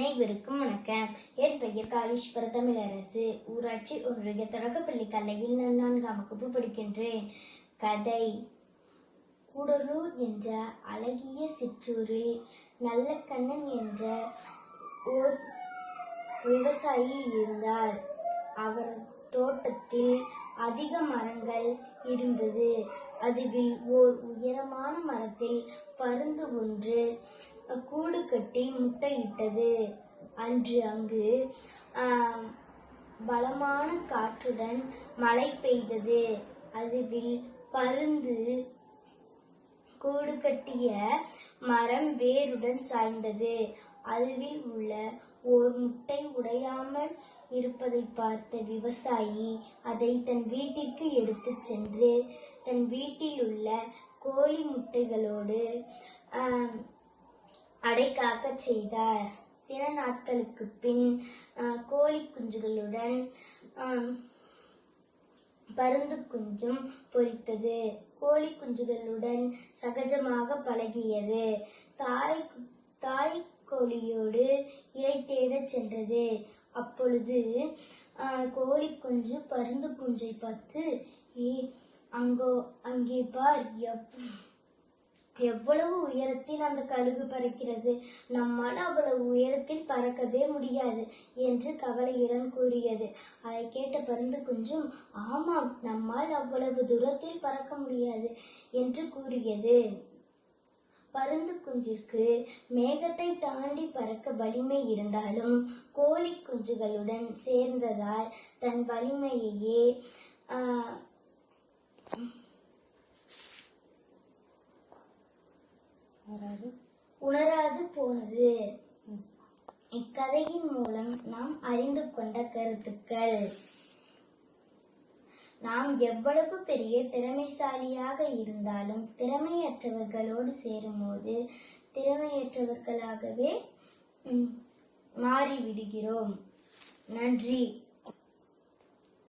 அனைவருக்கும் வணக்கம். என் பெயர் காளீஸ்வர தமிழரசு. ஊராட்சி ஒன்றிய தொடக்கப்பள்ளி கல்லையில் நான் நான்காம் வகுப்பு படிக்கின்றேன். கதை கூடலூர் என்ற அழகிய சிற்றூரில் நல்லக்கண்ணன் என்ற ஓர் விவசாயி இருந்தார். அவர் தோட்டத்தில் அதிக மரங்கள் இருந்தது. அதுவில் ஓர் உயரமான மரத்தில் பருந்து ஒன்று கூடு கட்டி முட்டையிட்டது. அன்று அங்கு பலமான காற்றுடன் மழை பெய்தது. அதுவில் பருந்து கூடு கட்டிய மரம் வேருடன் சாய்ந்தது. அதுவில் உள்ள ஓர் முட்டை உடையாமல் இருப்பதை பார்த்த விவசாயி அதை தன் வீட்டிற்கு எடுத்துச் சென்று தன் வீட்டில் உள்ள கோழி முட்டைகளோடு காக்கச் செய்தார். சில நாட்களுக்கு பின் கோழி குஞ்சுகளுடன் பருந்து குஞ்சும் பொறித்தது கோழி குஞ்சுகளுடன் சகஜமாக பழகியது. தாய் கு- தாய் கோழியோடு இறை தேடச் சென்றது. அப்பொழுது ஆஹ், கோழி குஞ்சு பருந்து குஞ்சை பார்த்து "ஏ, அங்கோ அங்கே பார் எவ் எவ்வளவு உயரத்தில் அந்த கழுகு பறக்கிறது? நம்மால் அவ்வளவு உயரத்தில் பறக்கவே முடியாது என்று கவலையுடன் கூறியது. அதை கேட்ட பருந்து குஞ்சும் ஆமாம் நம்மால் அவ்வளவு தூரத்தில் பறக்க முடியாது என்று கூறியது. பருந்து குஞ்சிற்கு மேகத்தை தாண்டி பறக்க வலிமை இருந்தாலும் கோழி குஞ்சுகளுடன் சேர்ந்ததால் தன் வலிமையையே உணராது போனது. இக்கதையின் மூலம் நாம் அறிந்து கொண்ட கருத்துக்கள். நாம் எவ்வளவு பெரிய திறமைசாலியாக இருந்தாலும் திறமையற்றவர்களோடு சேரும்போது திறமையற்றவர்களாகவே மாறிவிடுகிறோம். நன்றி.